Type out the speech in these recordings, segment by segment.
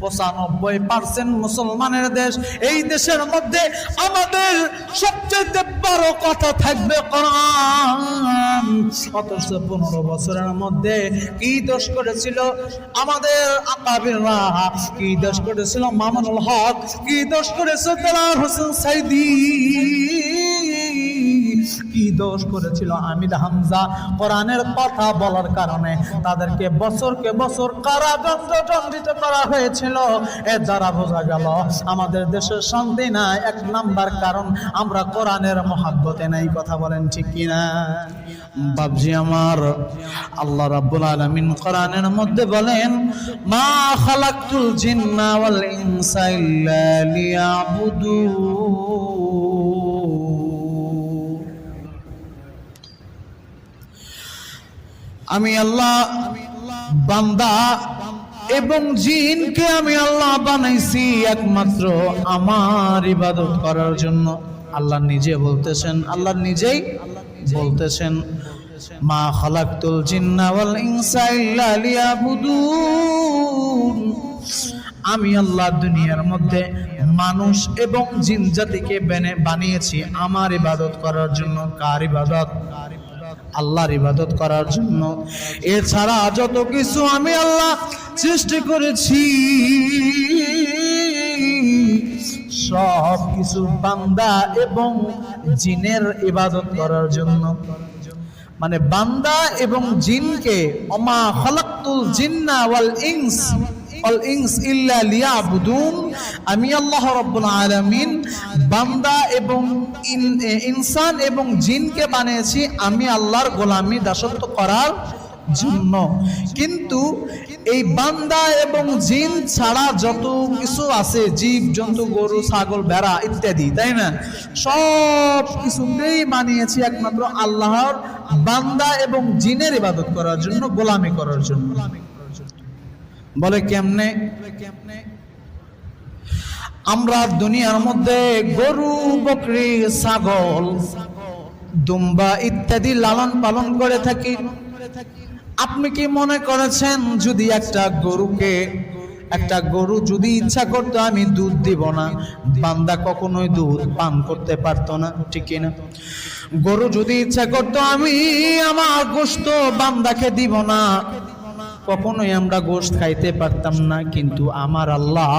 পঁচানব্বই পার্সেন্ট মুসলমানের দেশ, এই দেশের মধ্যে আমাদের সবচেয়ে বড় কথা থাকবে কোরআন। অথচ পনেরো বছরের মধ্যে কি দোষ করেছিল আমাদের আকাবিররা? কি দোষ করেছিল মামুনুল হক? কি দোষ করেছিল হোসেন সাইদি? কি দোষ করেছিল? আমির হামজা কোরআনের কথা বলার কারণে তাদেরকে বছরকে বছর কারাদণ্ড দণ্ডিত করা হয়েছিল। এর দ্বারা বোঝা গেল, আমাদের দেশের শান্তি না এক নাম্বার কারণ, আমরা কোরআনের মহাব্বতে নাই। কথা বলেন ঠিক কিনা? বাবজি আমার, আল্লাহ রাব্বুল আলামিন কোরআনের মধ্যে বলেন, মা খালাকতুল জিন্না ওয়াল ইনসা ইল্লা আমি আল্লাহ বান্দা এবং জিনকে আমি আল্লাহ বানাইছি একমাত্র আমার ইবাদত করার জন্য। আল্লাহ নিজে বলতেছেন, আল্লাহ নিজেই বলতেছেন, মা খালাকতুল জিন্না ওয়াল ইনসা ইল্লা লিয়াবুদুন। আমি আল্লাহ দুনিয়ার মধ্যে মানুষ এবং জিন জাতিকে বেনে- বানিয়েছি আমার ইবাদত করার জন্য। কার ইবাদত? আল্লাহর ইবাদত করার জন্য। এছাড়া যত কিছু আমি আল্লাহ সৃষ্টি করেছি সব কিছু বান্দা এবং জিনের ইবাদত করার জন্য। মানে বান্দা এবং জিনকে, অমা খলাক্তুল জিন্না ওয়াল ইনস আমি আল্লাহ রাব্বুল বান্দা এবং ইনসান এবং জিনকে বানিয়েছি আমি আল্লাহর গোলামি দাসত্ব করার জন্য। কিন্তু এই বান্দা এবং জিন ছাড়া যত কিছু আছে, জীব, জন্তু, গরু, ছাগল, ভেড়া ইত্যাদি, তাই না? সব কিছুকেই মানিয়েছি একমাত্র আল্লাহর বান্দা এবং জিনের ইবাদত করার জন্য, গোলামি করার জন্য। বলে কেমনে? কেমনে আমরা দুনিয়ার মধ্যে গরু, বকরি, ছাগল, দুম্বা ইত্যাদি লালন পালন করে থাকি। আপনি কি মনে করেছেন, যদি একটা গরুকে, একটা গরু যদি ইচ্ছা করতো, আমি দুধ দিব না? বান্দা কখনোই দুধ পান করতে পারতো না, ঠিক না গরু যদি ইচ্ছা করতো, আমি আমার গোস্ত বান্দাকে দিব না। কখনোই আমরা গোশ খাইতে পারতাম না, কিন্তু আমার আল্লাহ,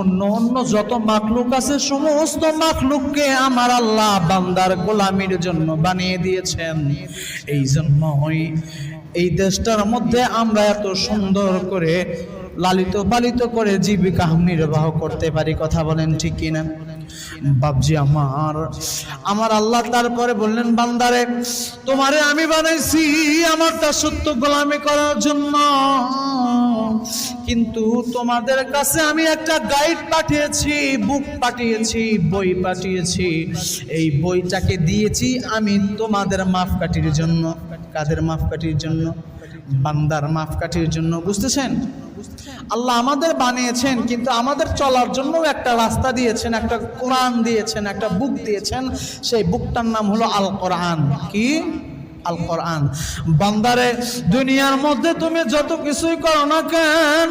অন্য অন্য যত মাকলুক আছে, সমস্ত মাকলুককে আমার আল্লাহ বান্দার গোলামির জন্য বানিয়ে দিয়েছেন। এই জন্যই এই দেশটার মধ্যে আমরা এত সুন্দর করে লালিত পালিত করে জীবিকা নির্বাহ করতে পারি, কথা বলেন ঠিক কিনা? বাবজি আমার আমার আল্লাহ তারপরে বললেন, বান্দারে, তোমারে আমি বানাইছি আমার তা সত্য গোলামি করার জন্য। কিন্তু তোমাদের কাছে আমি একটা গাইড পাঠিয়েছি, বুক পাঠিয়েছি, বই পাঠিয়েছি। এই বইটাকে দিয়েছি আমি তোমাদের মাপকাঠির জন্য, কাদের মাপকাঠির জন্য? বান্দার মাপকাঠির জন্য, বুঝতেছেন? আল্লাহ আমাদের বানিয়েছেন, কিন্তু আমাদের চলার জন্য একটা রাস্তা দিয়েছেন, একটা কোরআন দিয়েছেন, একটা বুক দিয়েছেন। সেই বুকটার নাম হলো আল কোরআন কি? আল কোরআন বান্দারে, দুনিয়ার মধ্যে তুমি যত কিছুই করো না কেন,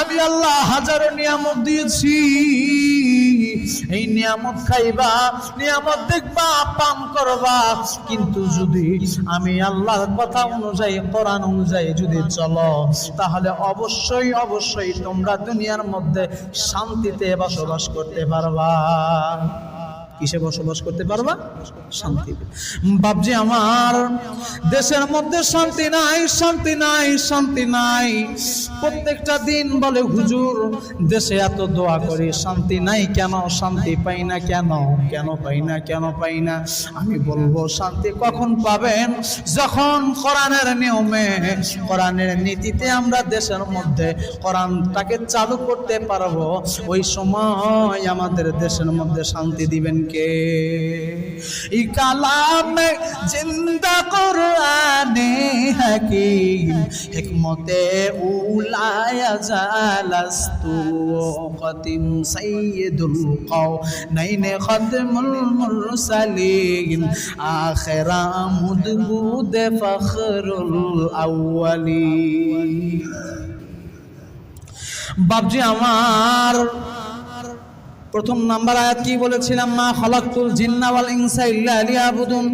আমি আল্লাহ হাজারো নিয়ামত দিয়েছি। এই নিয়ামত খাইবা, নিয়ামত দেখবা, পান করবা। কিন্তু যদি আমি আল্লাহর কথা অনুযায়ী, কোরআন অনুযায়ী যদি চলো, তাহলে অবশ্যই অবশ্যই তোমরা দুনিয়ার মধ্যে শান্তিতে বসবাস করতে পারবা। কিসে বসবাস করতে পারবা? শান্তিতে বাবজি আমার, দেশের মধ্যে শান্তি নাই শান্তি নাই শান্তি নাই। প্রত্যেকটা দিন বলে, হুজুর, দেশে এত দোয়া করি, শান্তি নাই কেন? শান্তি পাই না কেন? কেন পাই না, কেন পাই না? আমি বলব, শান্তি কখন পাবেন? যখন কোরআনের নিয়মে, কোরআনের নীতিতে আমরা দেশের মধ্যে কোরআনটাকে চালু করতে পারব, ওই সময় আমাদের দেশের মধ্যে শান্তি দিবেন কে? ই কালামে জিন্দা কোরআনে হাকিম, হিকমতে উলায়া জালাস্তু কতিম সাইয়্যিদুল কাউনাইনে খাদমুল মুরসালিন, আখিরা মুদবুদ ফখরুল আউয়ালিন। বাবজি আমার প্রথম নাম্বার আয়াত কি বলেছিলাম? মা খালাকতুল জিন্না ওয়াল ইনসা ইল্লা লিয়াবুদুন।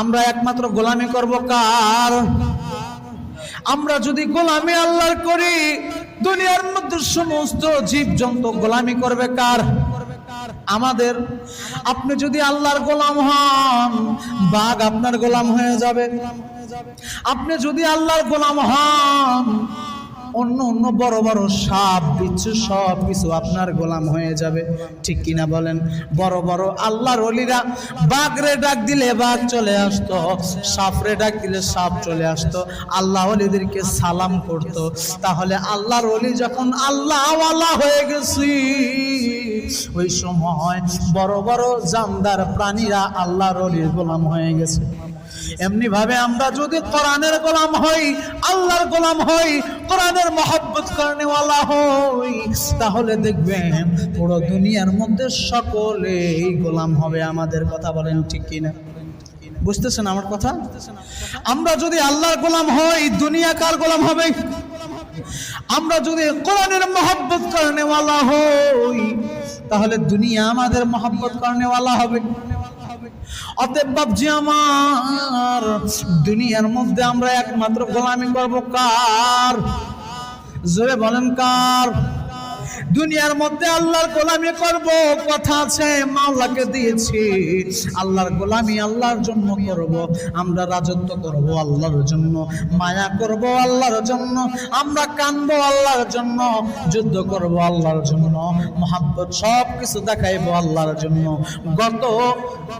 আমরা একমাত্র গোলামি করব কার? আমরা যদি গোলামি আল্লাহর করি, দুনিয়ার মধ্যে সমস্ত জীব জন্তু গোলামি করবে কার? আমাদের। আপনি যদি আল্লাহর গোলাম হন, বাঘ আপনার গোলাম হয়ে যাবে। আপনি যদি আল্লাহর গোলাম হন অন্য অন্য বড় বড় সাপ, বিচ্ছু সব কিছু আপনার গোলাম হয়ে যাবে। ঠিক কিনা বলেন? বড় বড় আল্লাহর অলিরা বাঘরে ডাক দিলে বাঘ চলে আসতো, সাপরে ডাক দিলে সাপ চলে আসতো। আল্লাহ অলিদেরকে সালাম করত। তাহলে আল্লাহর অলি যখন আল্লাহওয়ালা হয়ে গেছি, ওই সময় বড় বড় জামদার প্রাণীরা আল্লাহর অলির গোলাম হয়ে গেছে। এমনি ভাবে আমরা যদি কোরআনের গোলাম হই, আল্লাহর গোলাম হই, কোরআনের মহব্বত করেনেওয়ালা হই, তাহলে দেখবেন পুরো দুনিয়ার মধ্যে সকলেই গোলাম হবে। আমাদের কথা বলেন ঠিক কিনা? বুঝতেছেন আমার কথা? আমরা যদি আল্লাহর গোলাম হই, দুনিয়া কার গোলাম হবে? আমরা যদি কোরআনের মহব্বত করেনেওয়ালা হই, তাহলে দুনিয়া আমাদের মহব্বত করেনেওয়ালা হবে। আমার দুনিয়ার মধ্যে আমরা একমাত্র গোলামি করব কার? জোরে বলেন কার? দুনিয়ার মধ্যে আল্লাহর গোলামি করব, কথা আছে, মাওলাকে দিয়েছি। আল্লাহর গোলামি আল্লাহর জন্য করব, আমরা রাজত্ব করব আল্লাহর জন্য, মায়া করব আল্লাহর জন্য, আমরা কানবো আল্লাহর জন্য, যুদ্ধ করব আল্লাহর জন্য, মহাব্বত সব কিছু দেখাইবো আল্লাহর জন্য। গত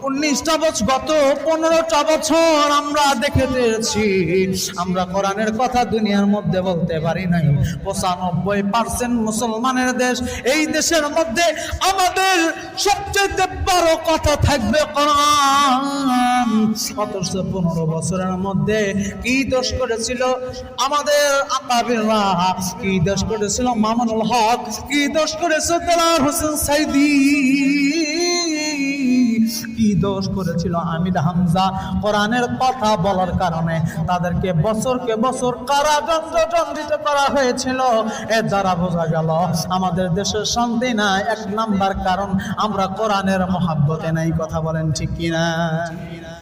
উনিশটা বছর গত পনেরোটা বছর আমরা দেখে পেয়েছি আমরা কোরআনের কথা দুনিয়ার মধ্যে বলতে পারি নাই। পঁচানব্বই পার্সেন্ট মুসলমানের দেশ এই দেশের মধ্যে আমাদের সবচেয়ে বড় কথা থাকবে কোরআন। অথচ পনেরো বছরের মধ্যে কি দোষ করেছিল? আমাদের কি দোষ করেছিল? মামুনুল হক কি দোষ করেছে? তেলার হোসেন সাইদি। কি দোষ করেছিল? আমির হামজা কোরআনের কথা বলার কারণে তাদেরকে বছরকে বছর কারাদণ্ড দণ্ডিত করা হয়েছিল। এ দ্বারা বোঝা গেল, আমাদের দেশের শান্তি না এক নাম্বার কারণ আমরা কোরআনের মহাব্বতে নাই, কথা বলেন ঠিক কিনা?